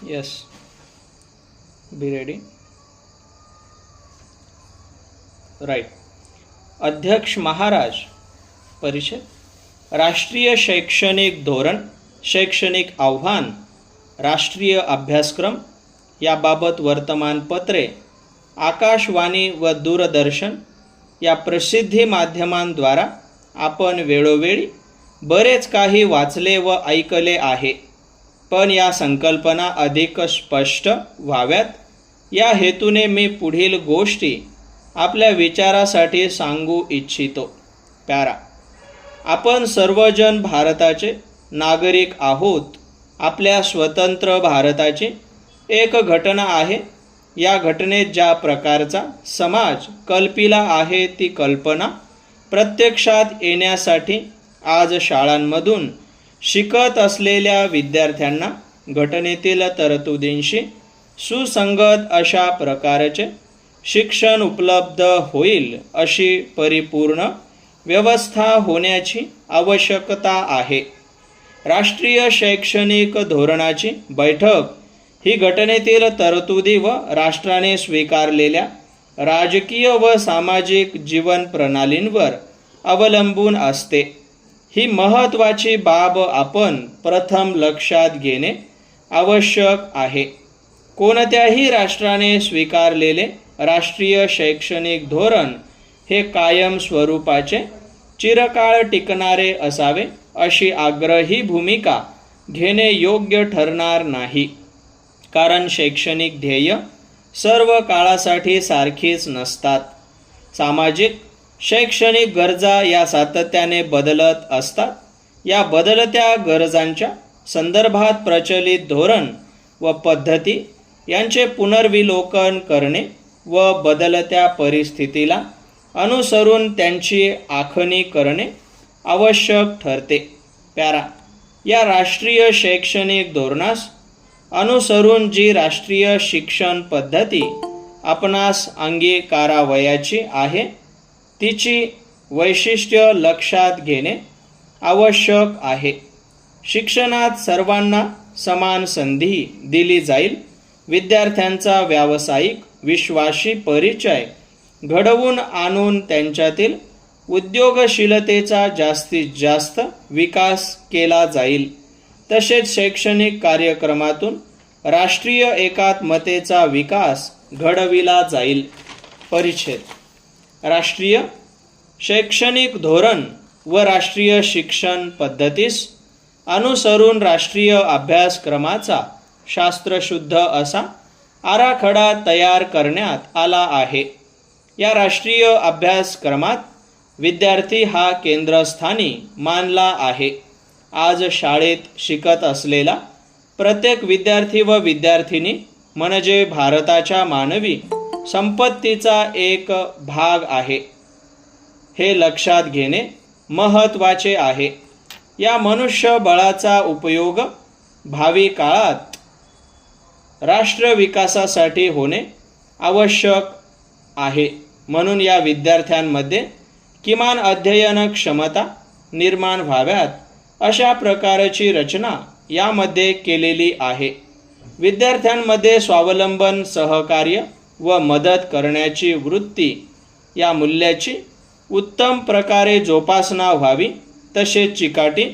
Yes. Be ready. Right अध्यक्ष महाराज परिचय राष्ट्रीय शैक्षणिक धोरण शैक्षणिक आव्हान राष्ट्रीय अभ्यासक्रम याबाबत वर्तमानपत्रे आकाशवाणी व दूरदर्शन या प्रसिद्धी माध्यमांद्वारा आपण वेळोवेळी बरेच काही वाचले व ऐकले आहे पण या संकल्पना अधिक स्पष्ट व्हाव्यात. या हेतूने मी पुढील गोष्टी आपल्या विचारासाठी सांगू इच्छितो. प्यारा आपण सर्वजण भारताचे नागरिक आहोत. आपल्या स्वतंत्र भारताची एक घटना आहे. या घटनेत ज्या प्रकारचा समाज कल्पिला आहे ती कल्पना प्रत्यक्षात येण्यासाठी आज शाळांमधून शिकत असलेल्या विद्यार्थ्यांना घटनेतील तरतुदींशी सुसंगत अशा प्रकारचे शिक्षण उपलब्ध होईल अशी परिपूर्ण व्यवस्था होण्याची आवश्यकता आहे. राष्ट्रीय शैक्षणिक धोरणाची बैठक ही घटनेतील तरतुदी व राष्ट्राने स्वीकारलेल्या राजकीय व सामाजिक जीवन प्रणालींवर अवलंबून असते. ही महत्त्वाची बाब आपण प्रथम लक्षात घेणे आवश्यक आहे. कोणत्याही राष्ट्राने स्वीकारलेले राष्ट्रीय शैक्षणिक धोरण हे कायम स्वरूपाचे चिरकाळ टिकणारे असावे अशी आग्रही भूमिका घेणे योग्य ठरणार नाही. कारण शैक्षणिक ध्येय सर्व काळासाठी सारखीच नसतात. सामाजिक शैक्षणिक गरजा या सातत्याने बदलत असतात. या बदलत्या गरजांच्या संदर्भात प्रचलित धोरण व पद्धती यांचे पुनर्विलोकन करणे व बदलत्या परिस्थितीला अनुसरून त्यांची आखणी करणे आवश्यक ठरते. पॅरा या राष्ट्रीय शैक्षणिक धोरणास अनुसरून जी राष्ट्रीय शिक्षण पद्धती आपणास अंगीकारावयाची आहे तिची वैशिष्ट्य लक्षात घेणे आवश्यक आहे. शिक्षणात सर्वांना समान संधी दिली जाईल. विद्यार्थ्यांचा व्यावसायिक विश्वासी परिचय घडवून आणून त्यांच्यातील उद्योगशीलतेचा जास्तीत जास्त विकास केला जाईल. तसेच शैक्षणिक कार्यक्रमातून राष्ट्रीय एकात्मतेचा विकास घडविला जाईल. परिच्छेद राष्ट्रीय शैक्षणिक धोरण व राष्ट्रीय शिक्षण पद्धतीस अनुसरून राष्ट्रीय अभ्यासक्रमाचा शास्त्रशुद्ध असा आराखडा तयार करण्यात आला आहे. या राष्ट्रीय अभ्यासक्रमात विद्यार्थी हा केंद्रस्थानी मानला आहे. आज शाळेत शिकत असलेला प्रत्येक विद्यार्थी व विद्यार्थिनी म्हणजे भारताच्या मानवी संपत्तीचा एक भाग आहे. हे लक्षात घेणे महत्त्वाचे आहे. या मनुष्यबळाचा उपयोग भावी काळात राष्ट्र विकासासाठी होणे आवश्यक आहे. म्हणून या विद्यार्थ्यांमध्ये किमान अध्ययन क्षमता निर्माण व्हाव्यात अशा प्रकारची रचना यामध्ये केलेली आहे. विद्यार्थ्यांमध्ये स्वावलंबन सहकार्य व मदत करण्याची वृत्ती या मूल्याची उत्तम प्रकारे जोपासना व्हावी तसेच चिकाटी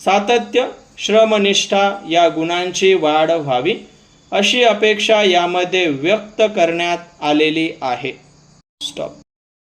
सातत्य श्रमनिष्ठा या गुणांची वाढ व्हावी अशी अपेक्षा यामध्ये व्यक्त करण्यात आलेली आहे. स्टॉप